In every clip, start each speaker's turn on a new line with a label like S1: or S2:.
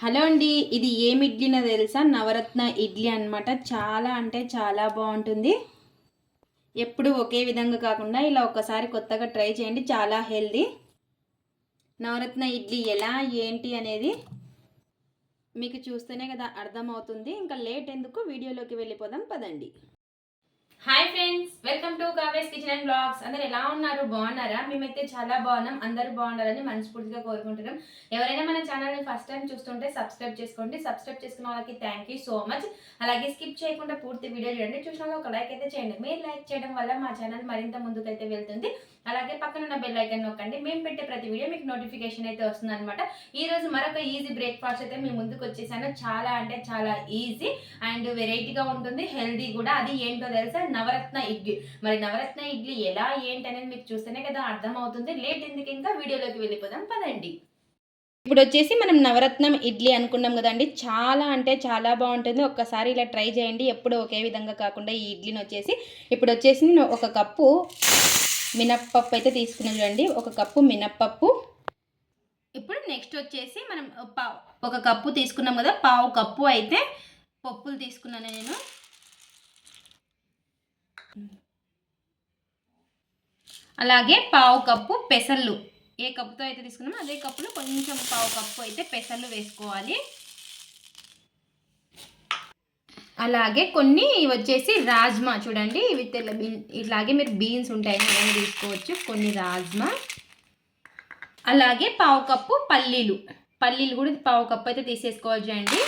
S1: Hello అండి ఇది ఏం ఇడ్లీనో తెలుసా? నవరత్న ఇడ్లీ అన్నమాట. చాలా అంటే చాలా బాగుంటుంది. ఎప్పుడు ఒకే విధంగా కాకుండా ఇలా ఒకసారి కొత్తగా ట్రై చేయండి చాలా హెల్దీ. నవరత్న ఇడ్లీ ఎలా ఏంటి అనేది మీకు చూస్తేనే కదా అర్థమవుతుంది. ఇంకా లేట్ ఎందుకు? వీడియోలోకి వెళ్ళిపోదాం పదండి. హాయ్ ఫ్రెండ్స్ వెల్కమ్ టు కావేస్ కిచెన్ అండ్ బ్లాగ్స్ అందరు ఎలా ఉన్నారు? బాగున్నారా? మేమైతే చాలా బాగున్నాం. అందరూ బాగుండాలని మనస్ఫూర్తిగా కోరుకుంటున్నాం. ఎవరైనా మన ఛానల్ని ఫస్ట్ టైం చూస్తుంటే సబ్స్క్రైబ్ చేసుకోండి. సబ్స్క్రైబ్ చేసుకున్న వాళ్ళకి థ్యాంక్ యూ సో మచ్ అలాగే స్కిప్ చేయకుండా పూర్తి వీడియో చూడండి. చూసిన వాళ్ళు ఒక లైక్ అయితే చేయండి. మీరు లైక్ చేయడం వల్ల మా ఛానల్ మరింత ముందుకైతే వెళ్తుంది. అలాగే పక్కన ఉన్న బెల్ ఐకన్ నొక్కండి. మేము పెట్టే ప్రతి వీడియో మీకు నోటిఫికేషన్ అయితే వస్తుంది అనమాట ఈరోజు మరొక ఈజీ బ్రేక్ఫాస్ట్ అయితే మీ ముందుకు వచ్చేసాను. చాలా అంటే చాలా ఈజీ అండ్ వెరైటీగా ఉంటుంది. హెల్దీ కూడా. అది ఏంటో తెలుసా? నవరత్న ఇడ్లీ. మరి నవరత్న ఇడ్లీ ఎలా ఏంటి అనేది మీకు చూస్తేనే కదా అర్థమవుతుంది. లేట్ ఎందుకు ఇంకా వీడియోలోకి వెళ్ళిపోదాం పదండి. ఇప్పుడు వచ్చేసి మనం నవరత్నం ఇడ్లీ అనుకున్నాం కదండి. చాలా అంటే చాలా బాగుంటుంది. ఒక్కసారి ఇలా ట్రై చేయండి. ఎప్పుడు ఒకే విధంగా కాకుండా ఈ ఇడ్లీని వచ్చేసి ఇప్పుడు వచ్చేసి నేను ఒక కప్పు మినప్పప్పు అయితే తీసుకున్నాను చూడండి. ఒక కప్పు మినప్పప్పు. ఇప్పుడు నెక్స్ట్ వచ్చేసి మనం పావు ఒక కప్పు తీసుకున్నాం కదా. పావు కప్పు అయితే పప్పులు తీసుకున్నాను నేను. అలాగే పావు కప్పు పెసళ్ళు ఏ కప్పుతో అయితే తీసుకున్నామో అదే కప్పులో కొంచెం పావు కప్పు అయితే పెసళ్ళు వేసుకోవాలి. అలాగే కొన్ని వచ్చేసి రాజ్మా చూడండి ఇవి తెల్ల బీన్ ఇట్లాగే మీరు బీన్స్ ఉంటాయి అవన్నీ తీసుకోవచ్చు. కొన్ని రాజ్మా. అలాగే పావు కప్పు పల్లీలు. పల్లీలు కూడా పావు కప్పు అయితే తీసేసుకోవచ్చు అండి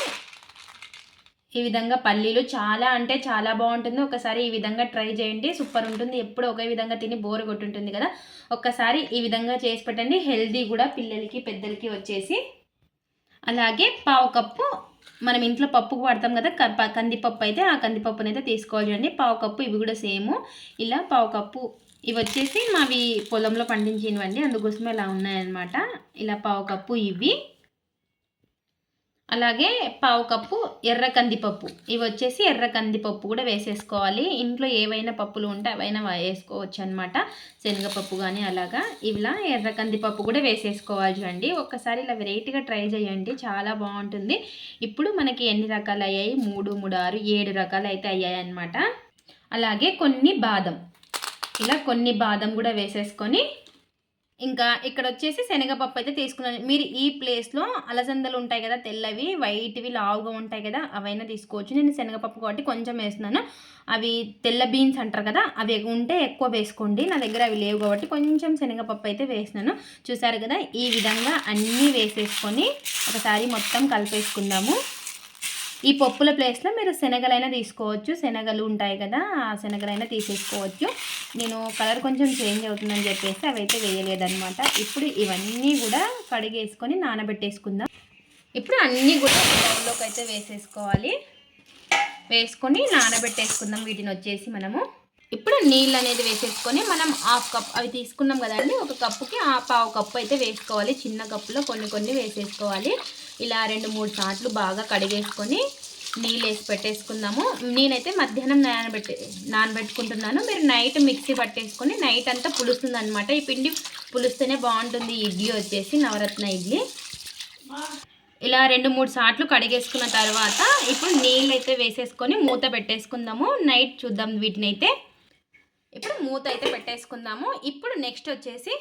S1: ఈ విధంగా పల్లీలు చాలా అంటే చాలా బాగుంటుంది. ఒకసారి ఈ విధంగా ట్రై చేయండి. సూపర్ ఉంటుంది. ఎప్పుడు ఒకే విధంగా తిని బోర్ కొట్టుంటుంది కదా. ఒక్కసారి ఈ విధంగా చేసి పెట్టండి. హెల్దీ కూడా పిల్లలకి పెద్దలకి వచ్చేసి. అలాగే పావు కప్పు మనం ఇంట్లో పప్పుకు వాడతాం కదా క- కందిపప్పు అయితే ఆ కందిపప్పునైతే అయితే తీసుకోవాలి చూడండి. పావు కప్పు ఇవి కూడా సేమ్. ఇలా పావు కప్పు ఇవి వచ్చేసి మావి పొలంలో పండించినవండి. అందుకోసమే ఇలా ఉన్నాయన్నమాట. ఇలా పావు కప్పు ఇవి. అలాగే పావు కప్పు ఎర్ర కందిపప్పు. ఇవి వచ్చేసి ఎర్ర కందిపప్పు కూడా వేసేసుకోవాలి. ఇంట్లో ఏవైనా పప్పులు ఉంటే అవైనా వేసుకోవచ్చు అనమాట శనగపప్పు కానీ అలాగా. ఇలా ఎర్ర కందిపప్పు కూడా వేసేసుకోవాలి చూడండి. ఒక్కసారి ఇలా వెరైటీగా ట్రై చేయండి. చాలా బాగుంటుంది. ఇప్పుడు మనకి ఎన్ని రకాలు అయ్యాయి మూడు మూడు ఆరు ఏడు రకాలు అయితే అయ్యాయి అనమాట అలాగే కొన్ని బాదం. ఇలా కొన్ని బాదం కూడా వేసేసుకొని ఇంకా ఇక్కడ వచ్చేసి శనగపప్పు అయితే తీసుకున్నాను. మీరు ఈ ప్లేస్లో అలసందలు ఉంటాయి కదా తెల్లవి వైట్వి లావుగా ఉంటాయి కదా అవైనా తీసుకోవచ్చు. నేను శనగపప్పు కాబట్టి కొంచెం వేస్తున్నాను. అవి తెల్ల బీన్స్ అంటారు కదా అవి ఉంటే ఎక్కువ వేసుకోండి. నా దగ్గర అవి లేవు కాబట్టి కొంచెం శనగపప్పు అయితే వేసినాను చూసారు కదా ఈ విధంగా అన్నీ వేసేసుకొని ఒకసారి మొత్తం కలిపేసుకుందాము. ఈ పప్పుల ప్లేస్లో మీరు శనగలైనా తీసుకోవచ్చు. శనగలు ఉంటాయి కదా ఆ శనగలైనా తీసేసుకోవచ్చు. నేను కలర్ కొంచెం చేంజ్ అవుతుందని చెప్పేసి అవైతే వేయలేదన్నమాట. ఇప్పుడు ఇవన్నీ కూడా కడిగేసుకొని నానబెట్టేసుకుందాం. ఇప్పుడు అన్నీ కూడా బౌల్లోకి అయితే వేసేసుకోవాలి. వేసుకొని నానబెట్టేసుకుందాం. వీటిని వచ్చేసి మనము. ఇప్పుడు నీళ్ళు అనేది వేసేసుకొని మనం హాఫ్ కప్ అవి తీసుకున్నాం కదండి ఒక కప్పుకి ఆ పావు కప్పు అయితే వేసుకోవాలి. చిన్న కప్పులో కొన్ని కొన్ని వేసేసుకోవాలి. ఇలా రెండు మూడు సార్లు బాగా కడిగేసుకొని నీళ్ళు వేసి పెట్టేసుకుందాము. నేనైతే మధ్యాహ్నం నానబెట్టే నానబెట్టుకుంటున్నాను. మీరు నైట్ మిక్సీ పట్టేసుకొని నైట్ అంతా పులుస్తుంది అనమాట ఈ పిండి పులుస్తేనే బాగుంటుంది. ఇడ్లీ వచ్చేసి నవరత్న ఇడ్లీ. ఇలా రెండు మూడు సార్లు కడిగేసుకున్న తర్వాత ఇప్పుడు నీళ్ళు అయితే వేసేసుకొని మూత పెట్టేసుకుందాము. నైట్ చూద్దాం వీటిని అయితే ఇప్పుడు మూత అయితే పెట్టేసుకుందాము. ఇప్పుడు నెక్స్ట్ వచ్చేసి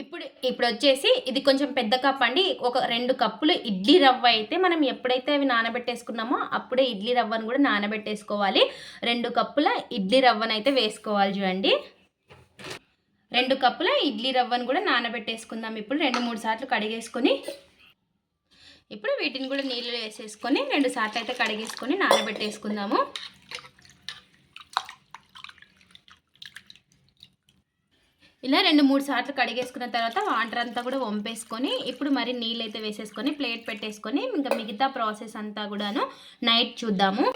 S1: ఇప్పుడు ఇప్పుడు వచ్చేసి ఇది కొంచెం పెద్ద కప్ అండి. ఒక రెండు కప్పులు ఇడ్లీ రవ్వ అయితే మనం ఎప్పుడైతే అవి నానబెట్టేసుకున్నామో అప్పుడే ఇడ్లీ రవ్వను కూడా నానబెట్టేసుకోవాలి. రెండు కప్పుల ఇడ్లీ రవ్వను అయితే వేసుకోవాలి చూడండి. రెండు కప్పుల ఇడ్లీ రవ్వను కూడా నానబెట్టేసుకుందాం. ఇప్పుడు రెండు మూడు సార్లు కడిగేసుకొని ఇప్పుడు వీటిని కూడా నీళ్ళు వేసేసుకొని రెండు సార్లు అయితే కడిగేసుకొని నానబెట్టేసుకుందాము. ఇలా రెండు మూడు సార్లు కడిగేసుకున్న తర్వాత వాటర్ అంతా కూడా వంపేసుకొని ఇప్పుడు మరి నీళ్ళు అయితే వేసేసుకొని ప్లేట్ పెట్టేసుకొని ఇంకా మిగతా ప్రాసెస్ అంతా కూడాను నైట్ చూద్దాము.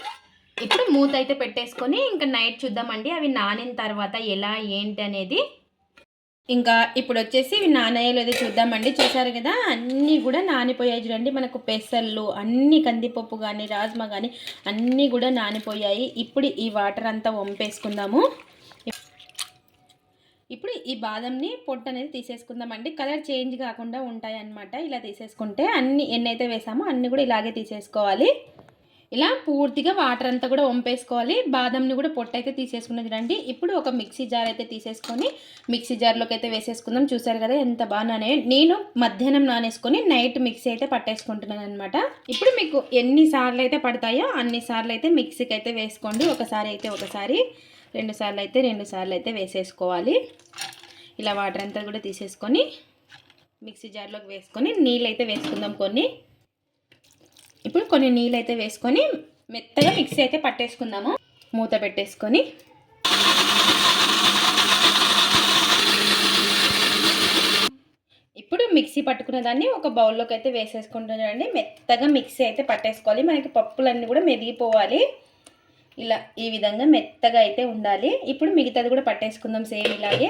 S1: ఇప్పుడు మూత అయితే పెట్టేసుకొని ఇంకా నైట్ చూద్దామండి. అవి నానిన తర్వాత ఎలా ఏంటి అనేది. ఇంకా ఇప్పుడు వచ్చేసి ఇవి అయితే చూద్దామండి. చూసారు కదా అన్నీ కూడా నానిపోయాయి చూడండి. మనకు పెసర్లు అన్ని కందిపప్పు కానీ రాజ్మా కానీ అన్నీ కూడా నానిపోయాయి. ఇప్పుడు ఈ వాటర్ అంతా వంపేసుకుందాము. ఇప్పుడు ఈ బాదంని పొట్టు అనేది తీసేసుకుందామండి. కలర్ చేంజ్ కాకుండా ఉంటాయి అన్నమాట ఇలా తీసేసుకుంటే అన్ని ఎన్నైతే వేసామో అన్ని కూడా ఇలాగే తీసేసుకోవాలి. ఇలా పూర్తిగా వాటర్ అంతా కూడా వంపేసుకోవాలి. బాదంని కూడా పొట్టు అయితే తీసేసుకున్నది రండి. ఇప్పుడు ఒక మిక్సీ జార్ అయితే తీసేసుకొని మిక్సీ జార్లోకి అయితే వేసేసుకుందాం. చూసారు కదా ఎంత బాగా నానే నేను మధ్యాహ్నం నానేసుకొని నైట్ మిక్సీ అయితే పట్టేసుకుంటున్నాను అనమాట ఇప్పుడు మీకు ఎన్నిసార్లు అయితే పడతాయో అన్ని సార్లు అయితే మిక్సీకి అయితే వేసుకోండి. ఒకసారి అయితే ఒకసారి. రెండు సార్లు అయితే రెండు సార్లు అయితే వేసేసుకోవాలి. ఇలా వాటర్ అంతా కూడా తీసేసుకొని మిక్సీ జార్లోకి వేసుకొని నీళ్ళు అయితే వేసుకుందాం కొన్ని. ఇప్పుడు కొన్ని నీళ్ళు అయితే వేసుకొని మెత్తగా మిక్సీ అయితే పట్టేసుకుందాము. మూత పెట్టేసుకొని. ఇప్పుడు మిక్సీ పట్టుకున్న దాన్ని ఒక బౌల్లోకి అయితే వేసేసుకుంటున్నానండి. మెత్తగా మిక్సీ అయితే పట్టేసుకోవాలి. మనకి పప్పులన్నీ కూడా మెదిగిపోవాలి ఇలా ఈ విధంగా మెత్తగా అయితే ఉండాలి. ఇప్పుడు మిగతాది కూడా పట్టేసుకుందాం సేమ్ ఇలాగే.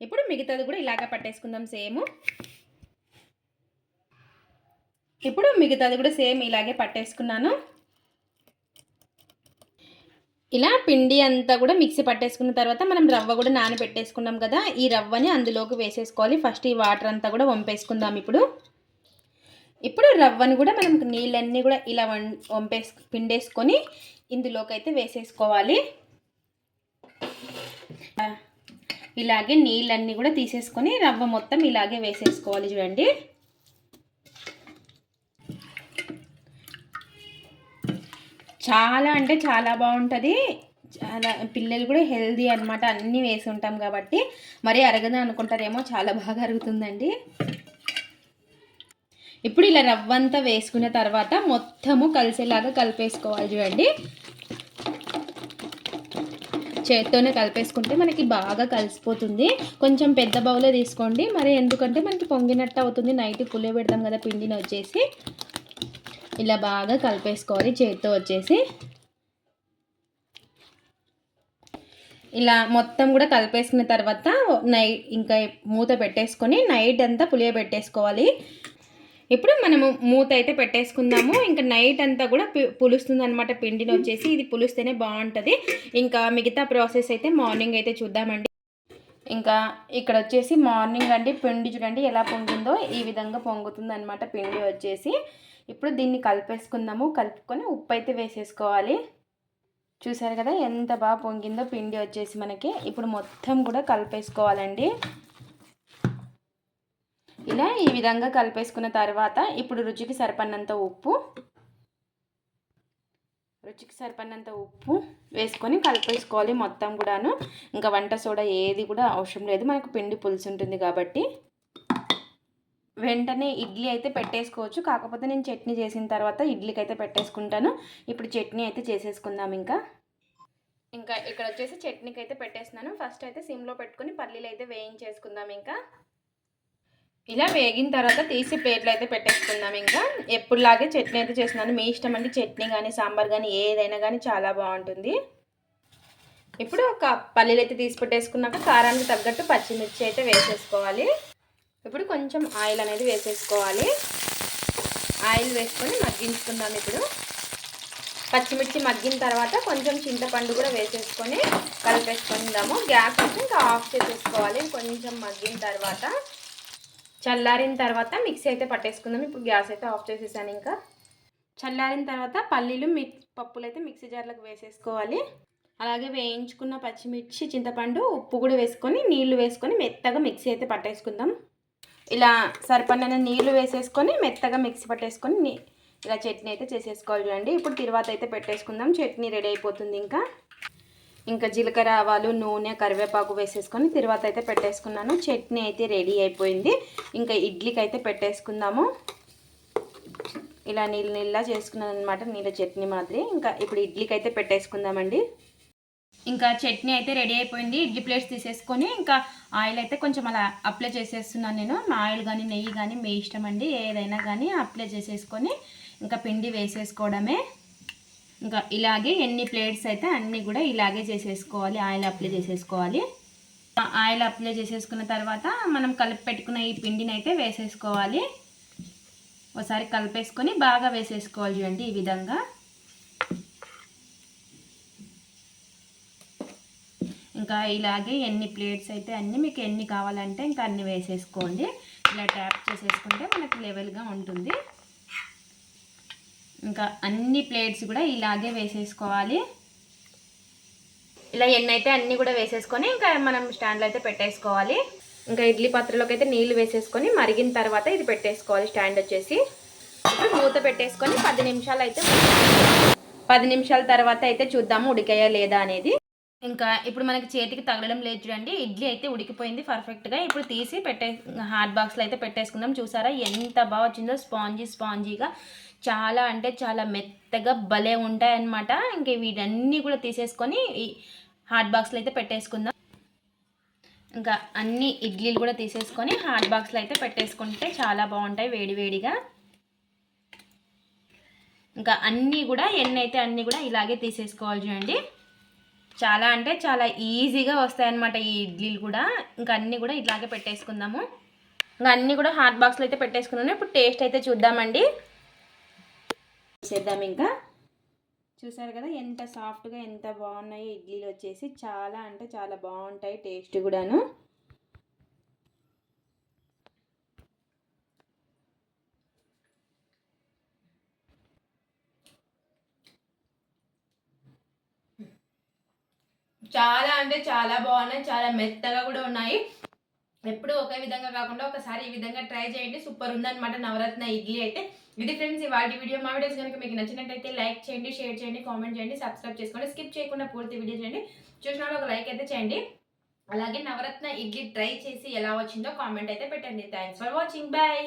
S1: ఇప్పుడు మిగతాది కూడా ఇలాగే పట్టేసుకుందాం సేమ్. ఇప్పుడు మిగతాది కూడా సేమ్ ఇలాగే పట్టేసుకున్నాను. ఇలా పిండి అంతా కూడా మిక్సీ పట్టేసుకున్న తర్వాత మనం రవ్వ కూడా నానబెట్టేసుకున్నాం కదా. ఈ రవ్వని అందులోకి వేసేసుకోవాలి. ఫస్ట్ ఈ వాటర్ అంతా కూడా వంపేసుకుందాం ఇప్పుడు. ఇప్పుడు రవ్వని కూడా మనం నీళ్ళన్నీ కూడా ఇలా వం వంపేసు పిండేసుకొని ఇందులోకి అయితే వేసేసుకోవాలి. ఇలాగే నీళ్ళన్నీ కూడా తీసేసుకొని రవ్వ మొత్తం ఇలాగే వేసేసుకోవాలి చూడండి. చాలా అంటే చాలా బాగుంటుంది. చాలా పిల్లలు కూడా హెల్దీ అనమాట అన్నీ వేసి ఉంటాం కాబట్టి. మరీ అరగదు అనుకుంటారేమో చాలా బాగా అరుగుతుందండి. ఇప్పుడు ఇలా రవ్వంతా వేసుకున్న తర్వాత మొత్తము కలిసేలాగా కలిపేసుకోవాలి చూడండి. చేత్తోనే కలిపేసుకుంటే మనకి బాగా కలిసిపోతుంది. కొంచెం పెద్ద బౌలే తీసుకోండి. మరి ఎందుకంటే మనకి పొంగినట్టు అవుతుంది. నైట్ పులియ పెడతాం కదా పిండిని వచ్చేసి. ఇలా బాగా కలిపేసుకోవాలి. చేత్తో వచ్చేసి. ఇలా మొత్తం కూడా కలిపేసుకున్న తర్వాత నైట్ ఇంకా మూత పెట్టేసుకొని నైట్ అంతా పులియ పెట్టేసుకోవాలి ఇప్పుడు మనము మూత అయితే పెట్టేసుకుందాము. ఇంకా నైట్ అంతా కూడా పులుస్తుంది అనమాట పిండిని వచ్చేసి ఇది పులుస్తేనే బాగుంటుంది. ఇంకా మిగతా ప్రాసెస్ అయితే మార్నింగ్ అయితే చూద్దామండి. ఇంకా ఇక్కడ వచ్చేసి మార్నింగ్ అండి పిండి చూడండి ఎలా పొంగిందో ఈ విధంగా పొంగుతుంది అనమాట పిండి వచ్చేసి. ఇప్పుడు దీన్ని కలిపేసుకుందాము. కలుపుకొని ఉప్పు అయితే వేసేసుకోవాలి. చూసారు కదా ఎంత బాగా పొంగిందో పిండి వచ్చేసి మనకి. ఇప్పుడు మొత్తం కూడా కలిపేసుకోవాలండి. ఇలా ఈ విధంగా కలిపేసుకున్న తర్వాత ఇప్పుడు రుచికి సరిపడినంత ఉప్పు రుచికి సరిపడినంత ఉప్పు వేసుకొని కలిపేసుకోవాలి మొత్తం కూడాను. ఇంకా వంట సోడా ఏది కూడా అవసరం లేదు. మనకు పిండి పులుసు ఉంటుంది కాబట్టి. వెంటనే ఇడ్లీ అయితే పెట్టేసుకోవచ్చు. కాకపోతే నేను చట్నీ చేసిన తర్వాత ఇడ్లీకి అయితే పెట్టేసుకుంటాను. ఇప్పుడు చట్నీ అయితే చేసేసుకుందాం ఇంకా. ఇంకా ఇక్కడ వచ్చేసి చట్నీకి అయితే పెట్టేస్తున్నాను. ఫస్ట్ అయితే సిమ్లో పెట్టుకొని పల్లీలు అయితే వేయించేసుకుందాం ఇంకా. ఇలా వేగిన తర్వాత తీసి ప్లేట్లు అయితే పెట్టేసుకుందాం ఇంకా. ఎప్పుడులాగే చట్నీ అయితే చేస్తున్నాను. మీ ఇష్టం అండి చట్నీ కానీ సాంబార్ కానీ ఏదైనా కానీ చాలా బాగుంటుంది. ఇప్పుడు ఒక పల్లీలు అయితే తీసి పెట్టేసుకున్నాక కారానికి తగ్గట్టు పచ్చిమిర్చి అయితే వేసేసుకోవాలి. ఇప్పుడు కొంచెం ఆయిల్ అనేది వేసేసుకోవాలి. ఆయిల్ వేసుకొని మగ్గించుకుందాం ఇప్పుడు. పచ్చిమిర్చి మగ్గిన తర్వాత కొంచెం చింతపండు కూడా వేసేసుకొని కలిపేసుకుందాము. గ్యాస్ వచ్చి ఇంకా ఆఫ్ చేసేసుకోవాలి. కొంచెం మగ్గిన తర్వాత చల్లారిన తర్వాత మిక్సీ అయితే పట్టేసుకుందాం. ఇప్పుడు గ్యాస్ అయితే ఆఫ్ చేసేసాను ఇంకా. చల్లారిన తర్వాత పల్లీలు మిక్ పప్పులు అయితే మిక్సీ జార్లకు వేసేసుకోవాలి. అలాగే వేయించుకున్న పచ్చిమిర్చి చింతపండు ఉప్పు కూడా వేసుకొని నీళ్ళు వేసుకొని మెత్తగా మిక్సీ అయితే పట్టేసుకుందాం. ఇలా సరిపడిన నీళ్ళు వేసేసుకొని మెత్తగా మిక్సీ పట్టేసుకొని ఇలా చట్నీ అయితే చేసేసుకోవాలి చూడండి ఇప్పుడు తర్వాత అయితే పెట్టేసుకుందాం. చట్నీ రెడీ అయిపోతుంది ఇంకా. ఇంకా జీలకర్ర ఆవాలు నూనె కరివేపాకు వేసేసుకొని తర్వాత అయితే పెట్టేసుకున్నాను. చట్నీ అయితే రెడీ అయిపోయింది. ఇంకా ఇడ్లీకి అయితే పెట్టేసుకుందాము. ఇలా నీళ్ళు నీళ్ళ చేసుకున్నాను అనమాట నీళ్ళ చట్నీ మాదిరి. ఇంకా ఇప్పుడు ఇడ్లీకి అయితే పెట్టేసుకుందామండి. ఇంకా చట్నీ అయితే రెడీ అయిపోయింది. ఇడ్లీ ప్లేట్స్ తీసేసుకొని ఇంకా ఆయిల్ అయితే కొంచెం అలా అప్లై చేసేస్తున్నాను నేను. ఆయిల్ కానీ నెయ్యి కానీ మీ ఇష్టం అండి. ఏదైనా కానీ అప్లై చేసేసుకొని ఇంకా పిండి వేసేసుకోవడమే. ఇంకా ఇలాగే ఎన్ని ప్లేట్స్ అయితే అన్నీ కూడా ఇలాగే చేసేసుకోవాలి. ఆయిల్ అప్లై చేసేసుకోవాలి. ఆయిల్ అప్లై చేసేసుకున్న తర్వాత మనం కలిపి పెట్టుకున్న ఈ పిండిని అయితే వేసేసుకోవాలి. ఒకసారి కలిపేసుకొని బాగా వేసేసుకోవాలి చూడండి ఈ విధంగా. ఇంకా ఇలాగే ఎన్ని ప్లేట్స్ అయితే అన్నీ మీకు ఎన్ని కావాలంటే ఇంకా అన్ని వేసేసుకోండి. ఇలా ట్యాప్ చేసేసుకుంటే మనకి లెవెల్గా ఉంటుంది. ఇంకా అన్ని ప్లేట్స్ కూడా ఇలాగే వేసేసుకోవాలి. ఇలా ఎన్ని అయితే అన్నీ కూడా వేసేసుకొని ఇంకా మనం స్టాండ్లో అయితే పెట్టేసుకోవాలి. ఇంకా ఇడ్లీ పాత్రలోకి అయితే నీళ్ళు వేసేసుకొని మరిగిన తర్వాత ఇది పెట్టేసుకోవాలి స్టాండ్ వచ్చేసి. ఇప్పుడు మూత పెట్టేసుకొని పది నిమిషాలు అయితే పది నిమిషాల తర్వాత అయితే చూద్దాము ఉడికాయా లేదా అనేది. ఇంకా ఇప్పుడు మనకి చేతికి తగలడం లేదు చూడండి ఇడ్లీ అయితే ఉడికిపోయింది పర్ఫెక్ట్గా. ఇప్పుడు తీసి పెట్టే హాట్ బాక్స్లో అయితే పెట్టేసుకుందాం. చూసారా ఎంత బాగా వచ్చిందో స్పాంజీ స్పాంజీగా. చాలా అంటే చాలా మెత్తగా భలే ఉంటాయన్నమాట. ఇంక వీటన్నీ కూడా తీసేసుకొని ఈ హాట్ బాక్స్లో అయితే పెట్టేసుకుందాం. ఇంకా అన్ని ఇడ్లీలు కూడా తీసేసుకొని హాట్ బాక్స్లో అయితే పెట్టేసుకుంటే చాలా బాగుంటాయి వేడివేడిగా ఇంకా అన్నీ కూడా ఎన్ని అయితే అన్నీ కూడా ఇలాగే తీసేసుకోవాలి చూడండి. చాలా అంటే చాలా ఈజీగా వస్తాయన్నమాట ఈ ఇడ్లీలు కూడా. ఇంకా అన్నీ కూడా ఇలాగే పెట్టేసుకుందాము. ఇంకా అన్నీ కూడా హాట్ బాక్స్లో అయితే పెట్టేసుకున్నాను. ఇప్పుడు టేస్ట్ అయితే చూద్దామండి. చేద్దాం ఇంకా. చూసారు కదా ఎంత సాఫ్ట్గా ఎంత బాగున్నాయో ఇడ్లీలు వచ్చేసి. చాలా అంటే చాలా బాగుంటాయి టేస్ట్ కూడాను. చాలా అంటే చాలా బాగున్నాయి చాలా మెత్తగా కూడా ఉన్నాయి. ఎప్పుడు ఒకే విధంగా కాకుండా ఒకసారి ఈ విధంగా ట్రై చేయండి. సూపర్ ఉందన్నమాట నవరత్న ఇడ్లీ అయితే. ఇది ఫ్రెండ్స్ వాటి వీడియో మా వీడియోస్ కనుక మీకు నచ్చినట్టయితే లైక్ చేయండి షేర్ చేయండి కామెంట్ చేయండి సబ్స్క్రైబ్ చేసుకోండి స్కిప్ చేయకుండా పూర్తి వీడియో చేయండి చూసిన ఒక లైక్ అయితే చేయండి. అలాగే నవరత్న ఇడ్లీ ట్రై చేసి ఎలా వచ్చిందో కామెంట్ అయితే పెట్టండి. Thanks for watching bye